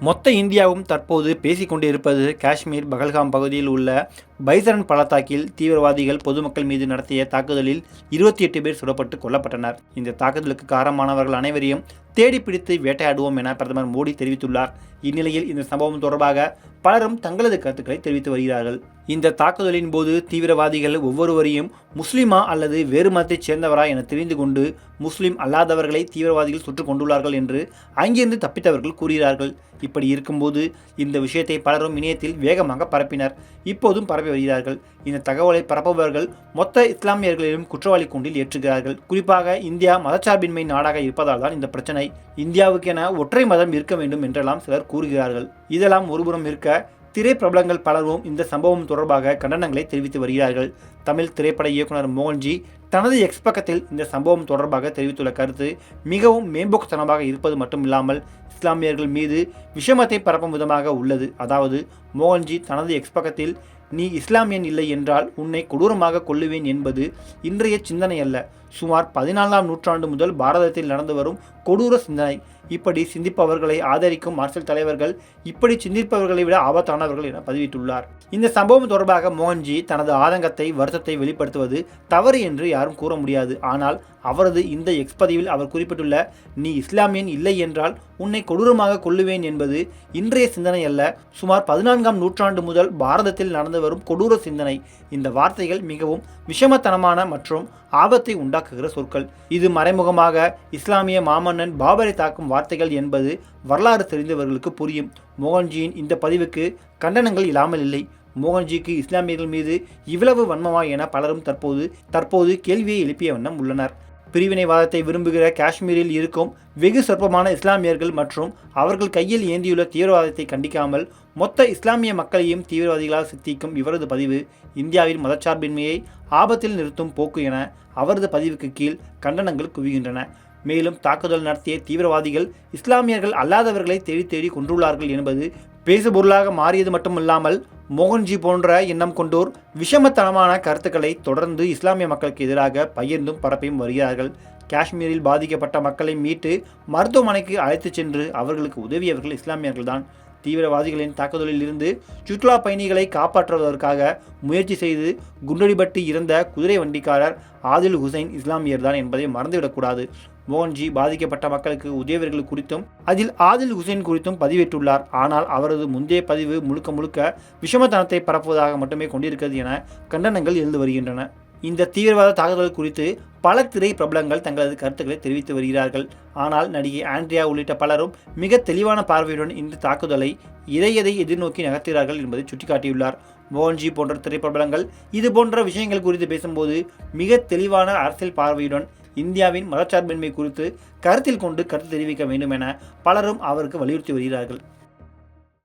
மொத்த இந்தியாவும் தற்போது பேசிக்கொண்டிருப்பது காஷ்மீர் பகல்காம் பகுதியில் உள்ள பைசரன் பள்ளத்தாக்கில் தீவிரவாதிகள் பொதுமக்கள் மீது நடத்திய தாக்குதலில் இருபத்தி எட்டு பேர் சுடப்பட்டு கொல்லப்பட்டனர். இந்த தாக்குதலுக்கு காரணமானவர்கள் அனைவரையும் தேடி பிடித்து வேட்டையாடுவோம் என பிரதமர் மோடி தெரிவித்துள்ளார். இந்நிலையில் இந்த சம்பவம் தொடர்பாக பலரும் தங்களது கருத்துக்களை தெரிவித்து வருகிறார்கள். இந்த தாக்குதலின் போது தீவிரவாதிகள் ஒவ்வொருவரையும் முஸ்லிமா அல்லது வேறு மதத்தைச் சேர்ந்தவரா என தெரிந்து கொண்டு முஸ்லிம் அல்லாதவர்களை தீவிரவாதிகள் சுற்று கொண்டுள்ளார்கள் என்று அங்கிருந்து தப்பித்தவர்கள் கூறுகிறார்கள். இப்படி இருக்கும்போது இந்த விஷயத்தை பலரும் இணையத்தில் வேகமாக பரப்பினர். இப்போதும் பரப்பி வருகிறார்கள். இந்த தகவலை பரப்புபவர்கள் மொத்த இஸ்லாமியர்களையும் குற்றவாளி கூண்டில் ஏற்றுகிறார்கள். குறிப்பாக இந்தியா மதச்சார்பின்மை நாடாக இருப்பதால் தான் இந்த பிரச்சனை. இந்தியாவுக்கென ஒற்றை மதம் இருக்க வேண்டும் என்றெல்லாம் சிலர் கூறுகிறார்கள். இதெல்லாம் ஒருபுறம் இருக்க திரை பிரபலங்கள் பலரும் இந்த சம்பவம் தொடர்பாக கண்டனங்களை தெரிவித்து வருகிறார்கள். தமிழ் திரைப்பட இயக்குனர் மோகன்ஜி தனது எக்ஸ் பக்கத்தில் இந்த சம்பவம் தொடர்பாக தெரிவித்துள்ள கருத்து மிகவும் மேம்போக்குத்தனமாக இருப்பது மட்டுமில்லாமல் இஸ்லாமியர்கள் மீது விஷமத்தை பரப்பும் விதமாக உள்ளது. அதாவது மோகன்ஜி தனது எக்ஸ் பக்கத்தில் நீ இஸ்லாமியன் இல்லை என்றால் உன்னை கொடூரமாக கொள்ளுவேன் என்பது இன்றைய சிந்தனை அல்ல சுமார் பதினாலாம் நூற்றாண்டு முதல் பாரதத்தில் நடந்து வரும் கொடூர சிந்தனை. இப்படி சிந்திப்பவர்களை ஆதரிக்கும் அரசியல் தலைவர்கள் இப்படி சிந்திப்பவர்களை விட ஆபத்தானவர்கள் என பதிவிட்டுள்ளார். இந்த சம்பவம் தொடர்பாக மோகன்ஜி தனது ஆதங்கத்தை வருத்தத்தை வெளிப்படுத்துவது தவறு என்று யாரும் கூற முடியாது. ஆனால் அவரது இந்த எக்ஸ் பதிவில் அவர் குறிப்பிட்டுள்ள நீ இஸ்லாமியன் இல்லை என்றால் உன்னை கொடூரமாக கொள்ளுவேன் என்பது இன்றைய சிந்தனை அல்ல சுமார் பதினான்காம் நூற்றாண்டு முதல் பாரதத்தில் நடந்த வரும் கொடூர சிந்தனை இந்த வார்த்தைகள் மிகவும் விஷமத்தனமான மற்றும் ஆபத்தை உண்டாக்குகிற சொற்கள். இது மறைமுகமாக இஸ்லாமிய மாமன்னன் பாபரை தாக்கும் வார்த்தைகள் என்பது வரலாறு தெரிந்தவர்களுக்கு புரியும். மோகன்ஜியின் இந்த பதிவுக்கு கண்டனங்கள் இல்லாமல் இல்லை. மோகன்ஜிக்கு இஸ்லாமியர்கள் மீது இவ்வளவு வன்மமா என பலரும் தற்போது தற்போது கேள்வியை எழுப்பிய வண்ணம் உள்ளனர். பிரிவினைவாதத்தை விரும்புகிற காஷ்மீரில் இருக்கும் வெகு சொற்பமான இஸ்லாமியர்கள் மற்றும் அவர்கள் கையில் ஏந்தியுள்ள தீவிரவாதத்தை கண்டிக்காமல் மொத்த இஸ்லாமிய மக்களையும் தீவிரவாதிகளால் சித்திக்கும் இவரது பதிவு இந்தியாவின் மதச்சார்பின்மையை ஆபத்தில் நிறுத்தும் போக்கு என அவரது பதிவுக்கு கீழ் கண்டனங்கள் குவிகின்றன. மேலும் தாக்குதல் நடத்திய தீவிரவாதிகள் இஸ்லாமியர்கள் அல்லாதவர்களை தேடி தேடி கொன்றுள்ளார்கள் என்பது பேசுபொருளாக மாறியது மட்டுமில்லாமல் மோகன்ஜி போன்ற எண்ணம் கொண்டோர் விஷமத்தனமான கருத்துக்களை தொடர்ந்து இஸ்லாமிய மக்களுக்கு எதிராக பகிர்ந்தும் பரப்பியும் வருகிறார்கள். காஷ்மீரில் பாதிக்கப்பட்ட மக்களை மீட்டு மருத்துவமனைக்கு அழைத்துச் சென்று அவர்களுக்கு உதவியவர்கள் இஸ்லாமியர்கள்தான். தீவிரவாதிகளின் தாக்குதலில் இருந்து சுற்றுலா பயணிகளை காப்பாற்றுவதற்காக முயற்சி செய்து குண்டடிபட்டு இறந்த குதிரை வண்டிக்காரர் ஆதில் ஹுசைன் இஸ்லாமியர்தான் என்பதை மறந்துவிடக்கூடாது. மோகன்ஜி பாதிக்கப்பட்ட மக்களுக்கு உதவியவர்கள் குறித்தும் அதில் ஆதில் ஹுசைன் குறித்தும் பதிவிட்டுள்ளார். ஆனால் அவரது முந்தைய பதிவு முழுக்க முழுக்க விஷமத்தனத்தை பரப்புவதாக மட்டுமே கொண்டிருக்கிறது என கண்டனங்கள் எழுந்து வருகின்றன. இந்த தீவிரவாத தாக்குதல் குறித்து பல திரை பிரபலங்கள் தங்களது கருத்துக்களை தெரிவித்து வருகிறார்கள். ஆனால் நடிகை ஆண்ட்ரியா உள்ளிட்ட பலரும் மிக தெளிவான பார்வையுடன் இந்த தாக்குதலை எதை எதை எதிர்நோக்கி நகர்த்துகிறார்கள் என்பதை சுட்டிக்காட்டியுள்ளார். மோகன்ஜி போன்ற திரைப்பிரபலங்கள் இது போன்ற விஷயங்கள் குறித்து பேசும்போது மிக தெளிவான அரசியல் பார்வையுடன் இந்தியாவின் மதச்சார்பின்மை குறித்து கருத்தில் கொண்டு கருத்து தெரிவிக்க வேண்டும் என பலரும் அவருக்கு வலியுறுத்தி வருகிறார்கள்.